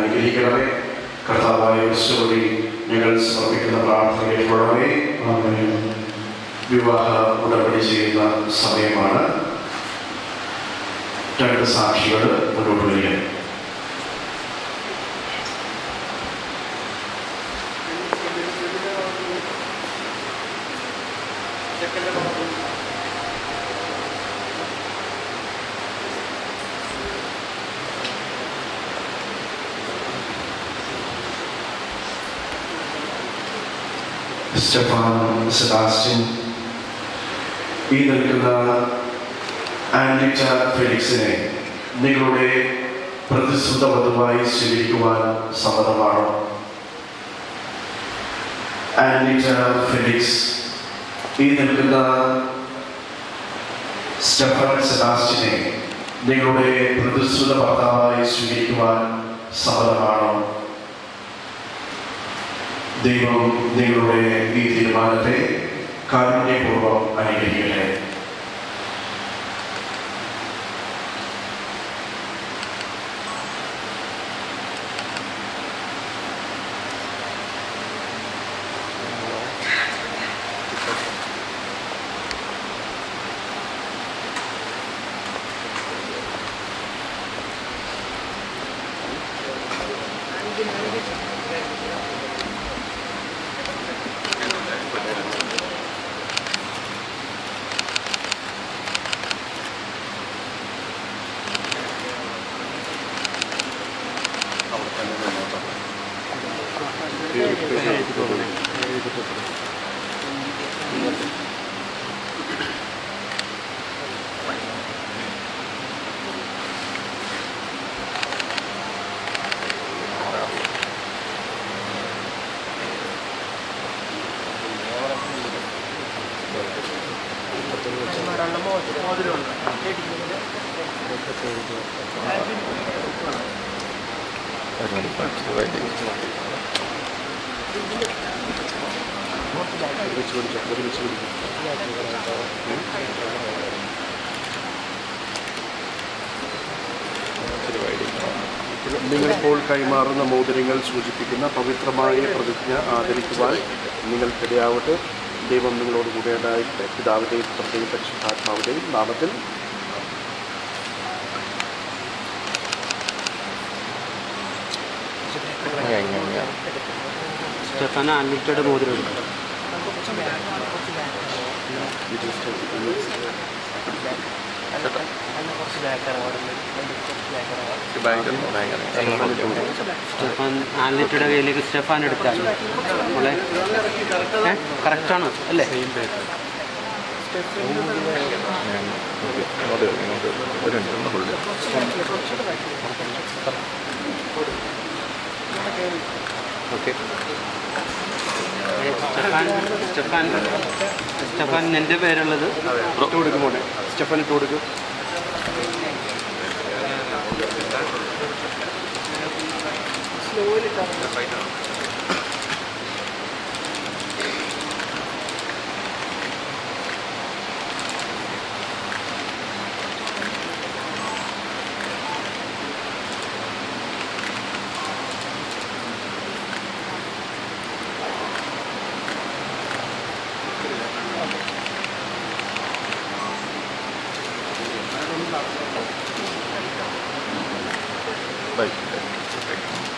അനുഗ്രഹിക്കണമേ. കർത്താവായ ക്രിസ്തുവഴി ഞങ്ങൾ സമർപ്പിക്കുന്ന പ്രാർത്ഥന കേൾക്കണമേ വിവാഹ ഉടമ്പടി ചെയ്യുന്ന സമയമാണ്. രണ്ട് സാക്ഷികൾ മുന്നോട്ട് വരിക. Stefan Sebastian. ഈ നിൽക്കുന്ന ആൻഡിറ്റ ഫെലിക്സിനെ നിങ്ങളുടെ പ്രതിശ്രുത വധുവായി സ്വീകരിക്കുവാൻ സമ്മതമാണോ? ആൻഡിറ്റ ഫെലിക്സ് ഈ നിൽക്കുന്ന സ്റ്റെഫൻ സെബാസ്റ്റ്യനെ നിങ്ങളുടെ പ്രതിശ്രുത ഭർത്താവായി സ്വീകരിക്കുവാൻ സമ്മതമാണോ? देव देवे रीति मानते कारुण्यपूर्व अनुग्रह നിങ്ങളുടെ ഇപ്പോൾ കൈമാറുന്ന മോതിരങ്ങൾ സൂചിപ്പിക്കുന്ന പവിത്രമായ പ്രതിജ്ഞ ആദരിക്കുവാൻ നിങ്ങൾക്കിടയാവട്ടെ ദൈവം നിങ്ങളോട് കൂടെ ഉണ്ടായിട്ട് പിതാവിന്റെയും പുത്രന്റെയും പരിശുദ്ധാത്മാവിന്റെയും നാമത്തിൽ. സ്റ്റെഫാന അൺലിമിറ്റഡ് മോതിരം എടുക്കും. സ്റ്റെഫാൻ അൺലിമിറ്റഡ് കയ്യിലേക്ക് സ്റ്റെഫാൻ എടുത്താൽ നമ്മളെ കറക്റ്റാണ് അല്ലേ? ഓക്കെ. സ്റ്റെഫാൻ സ്റ്റെഫാൻ സ്റ്റെഫാൻ എന്റെ പേരുള്ളത്? ഇട്ട് കൊടുക്കും മോനെ. സ്റ്റെഫൻ ഇട്ട് കൊടുക്കും. അതൊന്ന്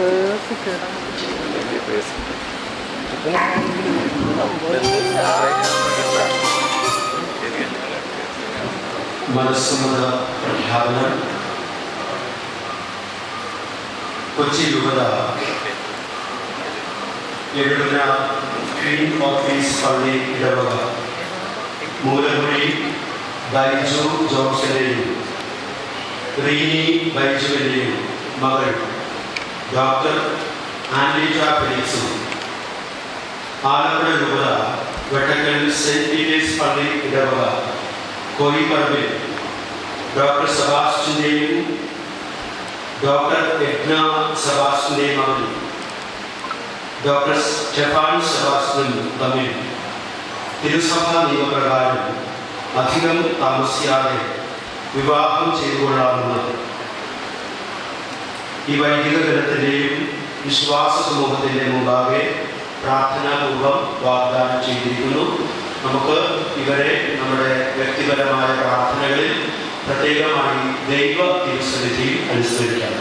മനസ്സമ്മത പ്രഖ്യാപനം. കൊച്ചി യുവത എഴുതുന്ന ക്വീൻ ഓഫീസ് പള്ളി ഇടവക. മൂലമുറി ബൈജു ജോൺസനെയും റീനി ബൈജുവിന്റെയും മകൾ. ഡോക്ടർ ആൻഡ്രീജ ഫെലിക്സും ആലപ്പുഴ രൂപത വെട്ടക്കൽ സെന്റ് പീറ്റേഴ്സ് പള്ളി ഇടവക കോയിപ്പറമ്പിൽ ഡോക്ടർ സെബാസ്റ്റിൻ്റെയും ഡോക്ടർ യജ്ഞ സെബാസ്റ്റിൻ്റെയും മകൻ ഡോക്ടർ സ്റ്റെഫാൻ സെബാസ്റ്റിനും തമ്മിൽ തിരുസഭാ നിയമപ്രകാരം അധികം താമസിയാതെ വിവാഹം ചെയ്തുകൊള്ളാമെന്ന് ഈ വൈദിക ദിനത്തിന്റെയും വിശ്വാസ സമൂഹത്തിന്റെ മുമ്പാകെ പ്രാർത്ഥനാപൂർവം വാഗ്ദാനം ചെയ്തിരിക്കുന്നു. നമുക്ക് ഇവരെ നമ്മുടെ വ്യക്തിപരമായ പ്രാർത്ഥനകളിൽ പ്രത്യേകമായി ദൈവ തിരുസന്നിധിയിൽ അനുസ്മരിക്കാം.